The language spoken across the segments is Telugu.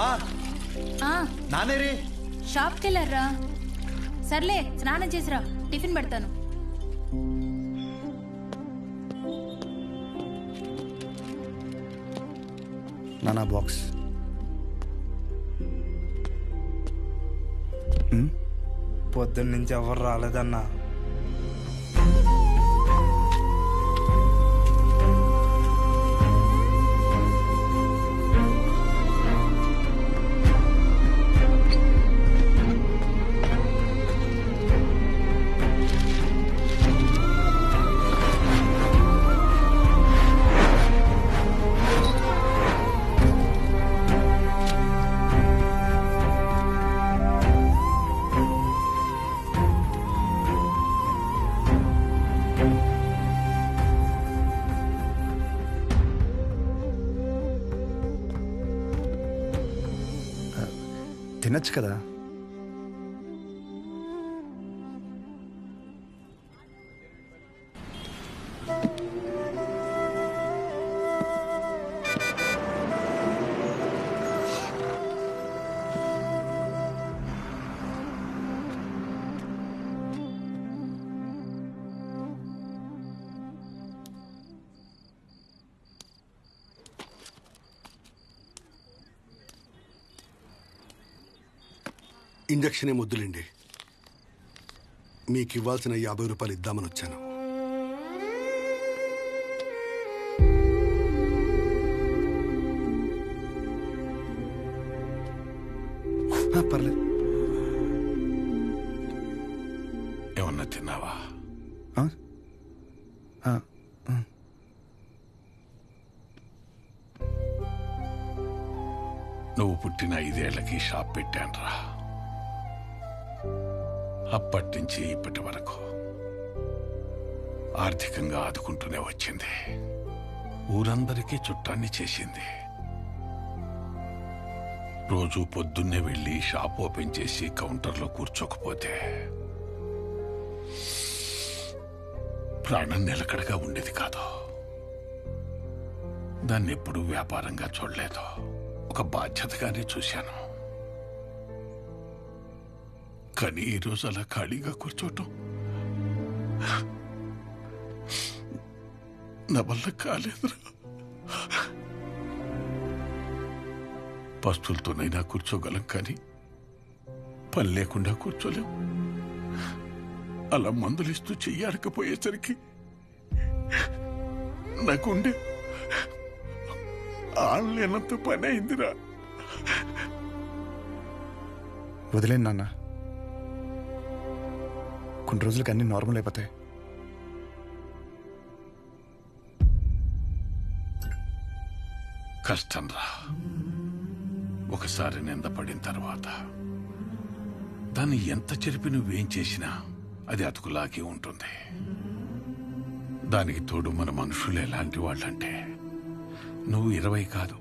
అమ్మా. ఆ, నానేరి షాప్కి వెళ్ళారా? సర్లే స్నానం చేసిరా. టిఫిన్ పెడతాను. నానా బాక్స్. పొద్దున్న నుంచి ఎవరు రాలేదన్నా? తినచ్చు కదా. ఇంజక్షన్ వద్దులేండి మీకు ఇవ్వాల్సిన యాభై రూపాయలు ఇద్దామని వచ్చాను. ఆ, పర్లేదు ఏమన్నా తిన్నావా? నువ్వు పుట్టిన ఐదేళ్ళకి షాప్ పెట్టానురా. అప్పటి అప్పటినుంచి ఇప్పటి వరకు ఆర్థికంగా ఆదుకుంటూనే వచ్చింది. ఊరందరికీ చుట్టాన్ని చేసింది. రోజు పొద్దున్నే వెళ్ళి షాప్ ఓపెన్ చేసి కౌంటర్లో కూర్చోకపోతే ప్రాణం నిలకడగా ఉండేది కాదు. దాన్ని ఎప్పుడూ వ్యాపారంగా చూడలేదు. ఒక బాధ్యతగానే చూశాను. కానీ ఈరోజు అలా ఖాళీగా కూర్చోటం నా వల్ల కాలేదురా. పస్తులతోనైనా కూర్చోగలం కానీ పని లేకుండా కూర్చోలేం. అలా మందులిస్తూ చెయ్యాడకపోయేసరికి నాకుండే ఆడలేనంత పని అయిందిరా. వదిలేను నాన్న. కొన్ని రోజులకి అన్ని నార్మల్ అయిపోతాయి. కష్టం రా. ఒకసారి నిందపడిన తర్వాత దాన్ని ఎంత చెరిపి నువ్వేం చేసినా అది అతుకులాగే ఉంటుంది. దానికి తోడు మన మనుషులు ఎలాంటి వాళ్ళంటే నువ్వు ఇరవై కాదు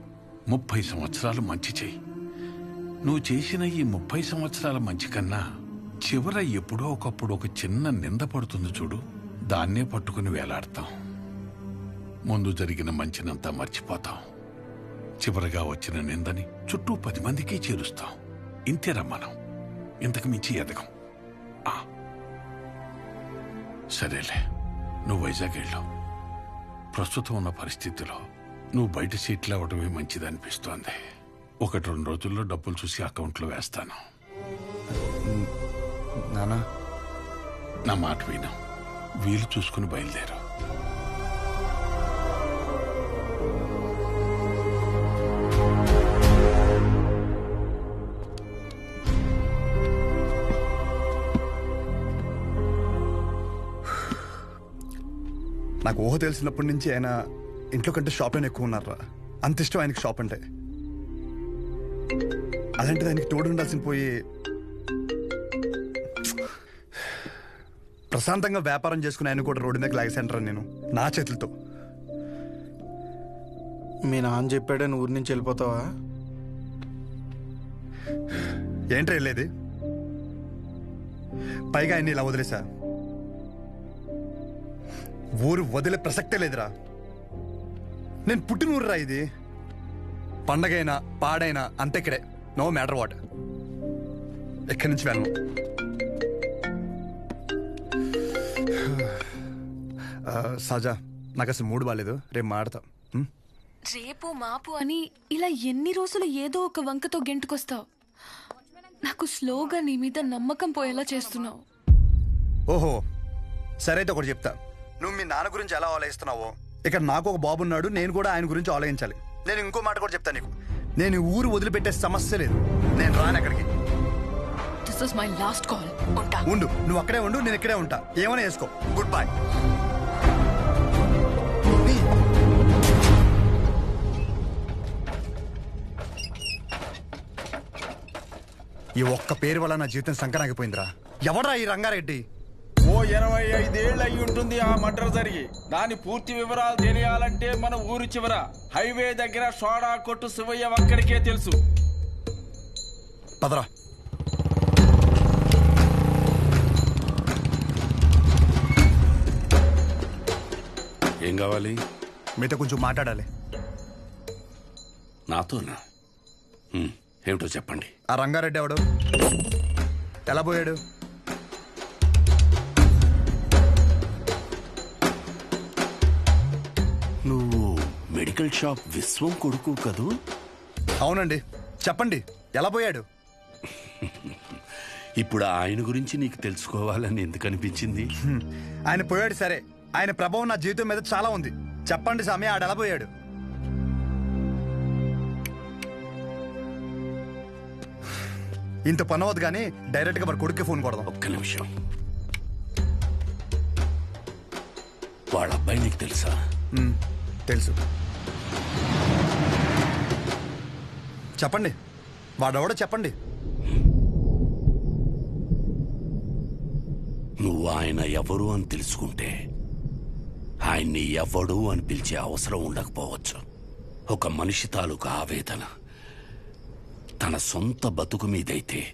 ముప్పై సంవత్సరాలు మంచి చెయ్యి. నువ్వు చేసిన ఈ ముప్పై సంవత్సరాల మంచి కన్నా చివర ఎప్పుడో ఒకప్పుడు ఒక చిన్న నింద పడుతుంది చూడు. దాన్నే పట్టుకుని వేలాడతాం. ముందు జరిగిన మంచినంతా మర్చిపోతాం. చివరగా వచ్చిన నిందని చుట్టూ పది మందికి చేరుస్తాం. ఇంతేరా మనం. ఇంతకు మించి ఎదగం. ఆ. సరేలే. నువ్వు వైజాగ్ వెళ్ళావు ప్రస్తుతం ఉన్న పరిస్థితిలో నువ్వు బయట సీట్లు అవ్వటమే మంచిదనిపిస్తోంది. ఒకటి రెండు రోజుల్లో డబ్బులు చూసి అకౌంట్లో వేస్తాను. నానా? నా మాట విను. వీలు చూసుకుని బయలుదేరు. నాకు ఊహ తెలిసినప్పటి నుంచి ఆయన ఇంట్లో కంటే షాప్లోనే ఎక్కువ ఉన్నారా అంత ఇష్టం ఆయనకి షాప్ అంటే. అలాంటిది ఆయనకి తోడు ఉండాల్సిన పోయి ప్రశాంతంగా వ్యాపారం చేసుకుని ఆయన కూడా రోడ్డు మీద లాగేసంటారా నేను నా చేతులతో. మీ నాన్న చెప్పాడని ఊరి నుంచి వెళ్ళిపోతావా? ఏంటి వెళ్ళేది? పైగా ఆయన్ని ఇలా వదిలేసా ఊరు వదిలే ప్రసక్తే లేదురా. నేను పుట్టిన ఊరురా ఇది. పండగైనా పాడైనా అంతే ఇక్కడే నో మ్యాటర్ వాట్. ఎక్కడి నుంచి వెళ్ళను? సజా నాకు అసలు మూడు బాగాలేదు రేపు మాడతాం? రేపు మాపు అని ఇలా ఎన్ని రోజులు ఏదో ఒక వంకతో గెంటుకొస్తావు. నాకు స్లోగా నీ మీద నమ్మకం పోయేలా చేస్తున్నావు. ఓహో సరే అయితే ఒకటి చెప్తా. నువ్వు మీ నాన్న గురించి ఎలా ఆలోచిస్తున్నావో? ఇక్కడ నాకు ఒక బాబు ఉన్నాడు నేను కూడా ఆయన గురించి ఆలోచించాలి. నేను ఇంకో మాట కూడా చెప్తాను నీకు. నేను ఈ ఊరు వదిలిపెట్టే సమస్య లేదు. నేను రాను అక్కడికి. This is my last call ఉంటా. ఉండు నువ్వు అక్కడే ఉండు నేను ఇక్కడే ఉంటా. ఏమైనా వేసుకో గుడ్ బై ఈ ఒక్క పేరు వల్ల నా జీవితం సంకరాగిపోయిందిరా. ఎవడ్రా ఈ రంగారెడ్డి? ఓ ఇరవై ఐదేళ్ళు అయి ఉంటుంది ఆ మర్డర్ జరిగి. దాని పూర్తి వివరాలు తెలియాలంటే మన ఊరు చివర హైవే దగ్గర సోడా కొట్టు శివయ్య ఒక్కడికే తెలుసు. పదరా. ఏం కావాలి? మీతో కొంచెం మాట్లాడాలి. నాతోనా? హ్మ్, ఏమిటో చెప్పండి. ఆ రంగారెడ్డి ఎవడు? ఎలా పోయాడు? నువ్వు మెడికల్ షాప్ విశ్వం కొడుకు కదూ? అవునండి. చెప్పండి ఎలా పోయాడు? ఇప్పుడు ఆయన గురించి నీకు తెలుసుకోవాలని ఎందుకు అనిపించింది. ఆయన పోయాడు సరే. ఆయన ప్రభావం నా జీవితం మీద చాలా ఉంది. చెప్పండి స్వామి ఆడు ఎలా పోయాడు? ఇంత పని అవ్వదు కానీ డైరెక్ట్గా మరి కొడుక్కి ఫోన్ కొడదాం. ఒక్క నిమిషం. వాళ్ళ అబ్బాయి నీకు తెలుసా. తెలుసు. చెప్పండి. వాడెవడో చెప్పండి. నువ్వు ఆయన ఎవరు అని తెలుసుకుంటే ఆయన్ని ఎవడు అని పిలిచే అవసరం ఉండకపోవచ్చు. ఒక మనిషి తాలూకు ఆవేదన. తన సొంత బతుకు మీదైతే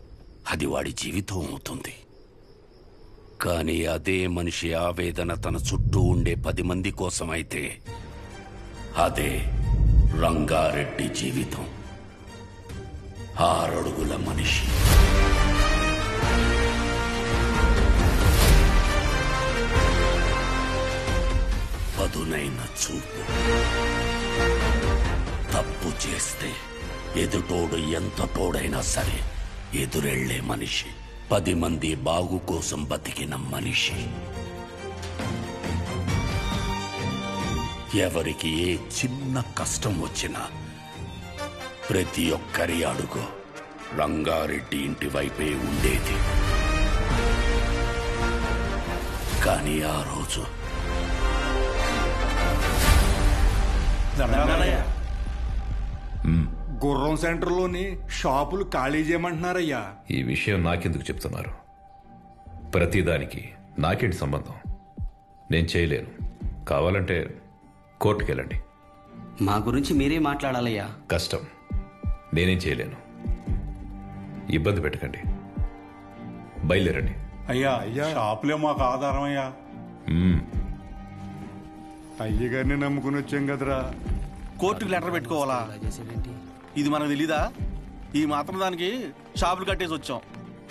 అది వాడి జీవితం అవుతుంది. కానీ అదే మనిషి ఆవేదన తన చుట్టూ ఉండే పది మంది కోసం అయితే అదే రంగారెడ్డి జీవితం. ఆరడుగుల మనిషి. పదునైన చూపు. తప్పు చేస్తే ఎదుటోడు ఎంత తోడైనా సరే ఎదురెళ్ళే మనిషి. పది మంది బాగు కోసం బతికిన మనిషి. ఎవరికి ఏ చిన్న కష్టం వచ్చినా ప్రతి ఒక్కరి అడుగు రంగారెడ్డి ఇంటి వైపే ఉండేది. కానీ ఆ రోజు గుర్రం సెంటర్లోని షాపులు ఖాళీ చేయమంటున్నారయ్యా. ఈ విషయం నాకెందుకు చెప్తున్నారు? ప్రతిదానికి నాకేంటి సంబంధం? నేను చేయలేను. కావాలంటే కోర్టుకెళ్ళండి. మా గురించి మీరే మాట్లాడాలయ్యా. కష్టం. నేనేం చేయలేను. ఇబ్బంది పెట్టకండి. బయలుదేరండి. అయ్యా అయ్యా షాపులే మాకు ఆధారం అయ్యా. అయ్యగారిని నమ్ముకుని వచ్చాం కదరా. కోర్టుకి లెటర్ పెట్టుకోవాలా? ఇది మనకు తెలీదా? ఈ మాత్రం దానికి షాపులు కట్టేసి వచ్చాం.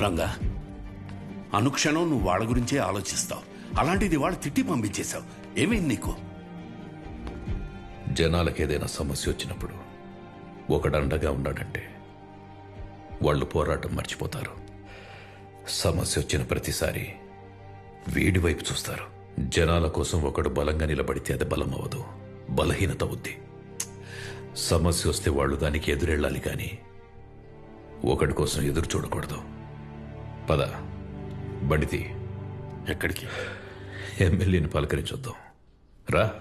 రంగా అనుక్షణం నువ్వు వాళ్ళ గురించే ఆలోచిస్తావు. అలాంటిది వాళ్ళు తిట్టి పంపించేశావు. ఏమైంది నీకు? జనాలకు ఏదైనా సమస్య వచ్చినప్పుడు ఒకడండగా ఉన్నాడంటే వాళ్ళు పోరాటం మర్చిపోతారు. సమస్య వచ్చిన ప్రతిసారి వీడి వైపు చూస్తారు. జనాల కోసం ఒకడు బలంగా నిలబడితే అది బలం అవ్వదు బలహీనత అవుద్ది. సమస్య వస్తే వాళ్ళు దానికి ఎదురెళ్ళాలి కానీ ఒకడి కోసం ఎదురు చూడకూడదు. పద బండితి ఎక్కడికి? ఎమ్మెల్యేని పలకరించొద్దాం. రా.